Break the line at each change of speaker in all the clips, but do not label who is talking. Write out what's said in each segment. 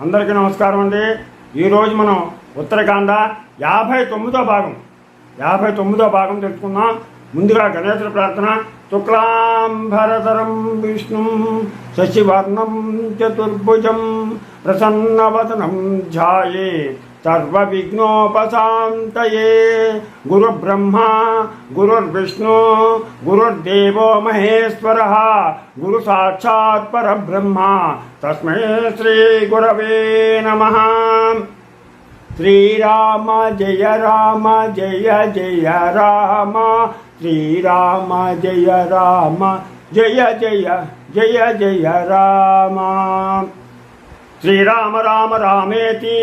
అందరికీ నమస్కారం అండి. ఈరోజు మనం ఉత్తరాఖండ యాభై తొమ్మిదో భాగం యాభై తొమ్మిదో భాగం తెలుసుకుందాం. ముందుగా గణేశుల ప్రార్థన. శుక్లాంబరధరం విష్ణు శశివర్ణం చతుర్భుజం ప్రసన్నవదనం ధ్యాయే. सर्वविघ्नोपशान्तये गुरुब्रह्मा, गुरुर्विष्णु, गुरुर्देवो महेश्वरः, गुरुसाक्षात् परब्रह्मा। श्री गुरव नम। श्रीराम, जय राम, जय जय राम। श्रीराम, जय राम, जय जय जय जय राम। శ్రీరామ రామ రామేతి.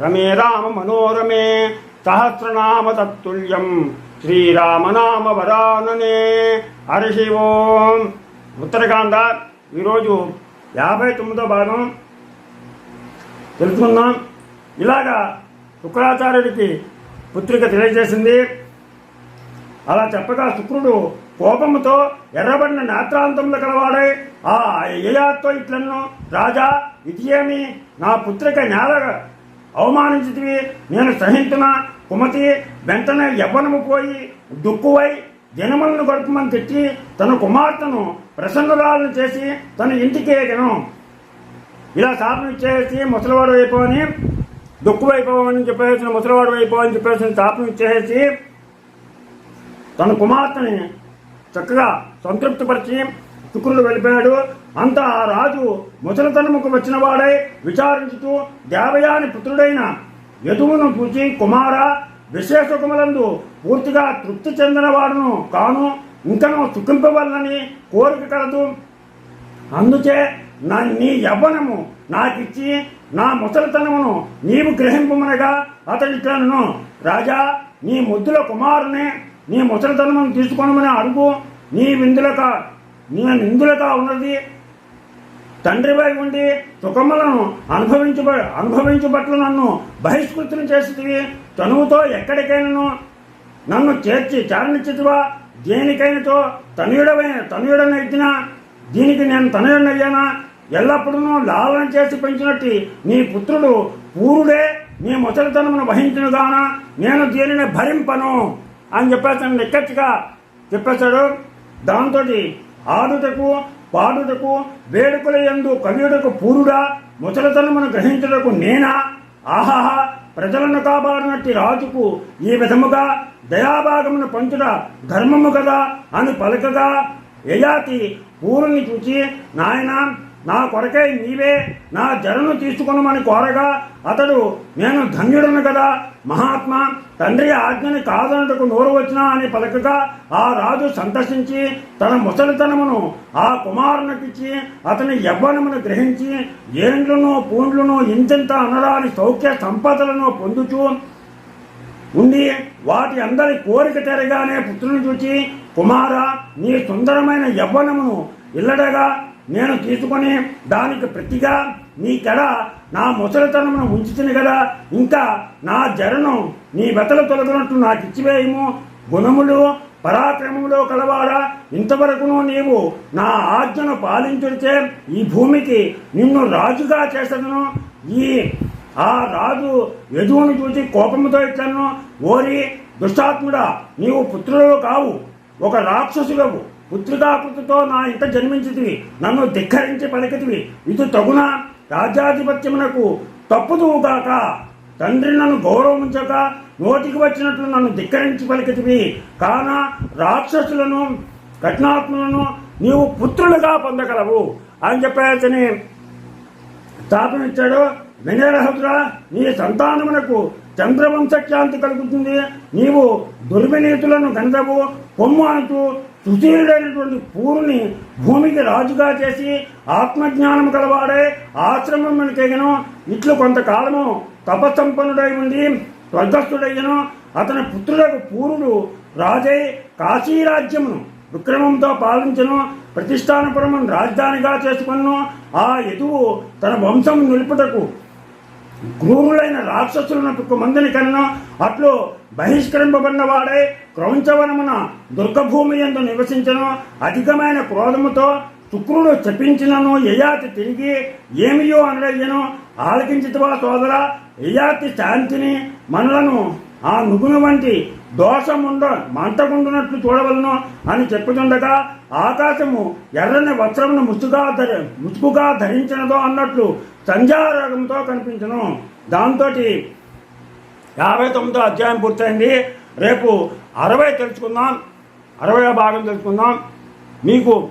రమే రామ మనోరమే. సహస్రనామ తత్తుల్యం. శ్రీరామనామ వరాననే. హరి ఓం ఉత్తరాఖండ ఈరోజు యాభై తొమ్మిదో భాగం. తెలుసుకుందాం. ఇలాగా శుక్రాచార్యుడికి పుత్రిక తెలియజేసింది. అలా చెప్పగా శుక్రుడు కోపంతో ఎర్రబడిన నేత్రాంతంలో కలవాడై ఆ యయాతో ఇట్లను రాజా ఇది ఏమి నా పుత్రిక నేల అవమానించితివి నేను సహించిన కుమతి వెంటనే యవ్వనము పోయి దుక్కువై జనములను గడుపమని తిట్టి తన కుమార్తెను ప్రసన్నురాలను చేసి తన ఇంటికి ఎగను ఇలా శాపం ఇచ్చేసి ముసలివాడు అయిపోని దుక్కు అయిపోవని చెప్పేసిన ముసలివాడు అయిపోవని చెప్పేసి శాపం ఇచ్చేసి తన కుమార్తెని చక్కగా సంతృప్తిపరిచి శుక్రుడు వెళ్ళిపోయాడు. అంత ఆ రాజు ముసలితనముకు వచ్చిన వాడై విచారించుతూ దేవయాని పుత్రుడైన యదువును చూచి కుమార విశేషకుమలందు పూర్తిగా తృప్తి చెందినవాడును కాను ఇంకను సుఖింపవల్లని కోరిక కలదు. అందుచే నా నీ యవ్వనము నాకిచ్చి నా ముసలితనమును నీవు గ్రహింపమనగా అతడిట్లను రాజా నీ ముద్దుల కుమారుని నీ ముసలితనమును తీసుకొనమని అడుగు. నీ విందులక నేను నిందులక ఉన్నది. తండ్రిపై ఉండి సుఖములను అనుభవించబ అనుభవించబట్లు నన్ను బహిష్కృతులు చేసితివి తనువుతో ఎక్కడికైనాను నన్ను చేర్చి చారణిచ్చితివా దేనికైనతో తనయుడమైన తనయుడనైతినా దీనికి నేను తనయుడనయ్యానా? ఎల్లప్పుడూ లాలన చేసి పెంచినట్టు నీ పుత్రుడు పూరుడే నీ ముసలితనమును వహించునుగాన? నేను దీనిని భరింపను అని చెప్పేసి నిక్కచ్చిగా చెప్పేశాడు. దాంతో ఆడుటకు పాడుటకు వేడుకల ఎందు కవియుడకు పూరుడా ముసలితనమును గ్రహించుటకు నేనా? ఆహాహా ప్రజలను కాపాడినట్టి రాజుకు ఈ విధముగా దయాభాగమును పంచుట ధర్మము కదా అని పలకగా యయాతి పూరుని చూచి నాయన నా కొరకై నీవే నా జరను తీసుకునమని కోరగా అతడు నేను ధన్యుడను కదా మహాత్మ తండ్రి ఆజ్ఞని కాదనటకు నోరు వచ్చినా అని పలకగా ఆ రాజు సంతసించి తన ముసలితనమును ఆ కుమారునికిచ్చి అతని యవ్వనమును గ్రహించి ఏండ్లను పూండ్లను ఇంతింత అనరాని సౌఖ్య సంపదలను పొందుచూ ఉండి వాటి అందరి కోరిక తెరగానే పుత్రుని చూచి కుమార నీ సుందరమైన యవ్వనమును ఇల్లడగా నేను తీసుకొని దానికి ప్రతిగా నీ కడ నా ముసలితనమును ఉంచుతుంది కదా. ఇంకా నా జరను నీ వెతలు తొలగినట్టు నాకు ఇచ్చివేయము. గుణములు పరాక్రమములో కలవాడా? ఇంతవరకును నీవు నా ఆజ్ఞను పాలించుడితే ఈ భూమికి నిన్ను రాజుగా చేసదను. ఈ ఆ రాజు యదువును చూసి కోపముతో ఇట్లను ఓరి దుష్టాత్ముడా నీవు పుత్రుడు కావు. ఒక రాక్షసుడవు పుత్రికాకృతితో నా ఇంట జన్మించితివి. నన్ను ధిక్కరించి పలికితివి. ఇది తగున రాజ్యాధిపత్యమునకు తప్పుదువుగాక తండ్రి నన్ను గౌరవించక నోటికి వచ్చినట్లు నన్ను ధిక్కరించి పలికితివి. కాన రాక్షసులను కఠినాత్ములను నీవు పుత్రులుగా పొందగలవు అని చెప్పేసి స్థాపనిచ్చాడు వినయరహద్ర నీ సంతానమునకు చంద్రవంశఖ్యాంతి కలుగుతుంది. నీవు దుర్వినీతులను గంధవు పొమ్ము అంటూ తృతీయుడైనటువంటి పూరుని భూమికి రాజుగా చేసి ఆత్మజ్ఞానం కలవాడే ఆశ్రమం మనకెగను ఇట్లు కొంతకాలము తపసంపన్నుడై ఉండి స్వర్గస్థుడయ్యను అతని పుత్రులకు పూరుడు రాజై కాశీరాజ్యమును విక్రమంతో పాలించను ప్రతిష్టానపురమును రాజధానిగా చేసుకును ఆ యదువు తన వంశం నిలుపుటకు క్రూరులైన రాక్షసులను మందిని కన్నా అట్లు బహిష్కరింపబడిన వాడే క్రౌంచవనమున దుర్గభూమి ఎందు నివసించను. అధికమైన క్రోధముతో శుక్రుడు చెప్పించినను యయాతి తిరిగి ఏమియో అనడయ్యను ఆలకించితవా సోదర యయాతి శాంతిని మనలను ఆ నుగును వంటి దోషముండ మంటకుండునట్లు చూడవలను అని చెప్పుచుండగా ఆకాశము ఎర్రని వస్త్రమును ముసుగా ధరి ముసుగుగా ధరించినదో అన్నట్లు సంధ్యారాగంతో కనిపించను. దాంతో యాభై తొమ్మిదో అధ్యాయం పూర్తయింది. రేపు అరవై తెలుసుకుందాం. అరవై భాగం తెలుసుకుందాం. మీకు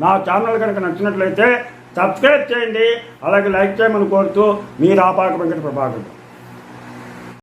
నా ఛానల్ కనుక నచ్చినట్లయితే సబ్స్క్రైబ్ చేయండి. అలాగే లైక్ చేయమని కోరుతూ మీ రాపాక వెంకట ప్రభాకర్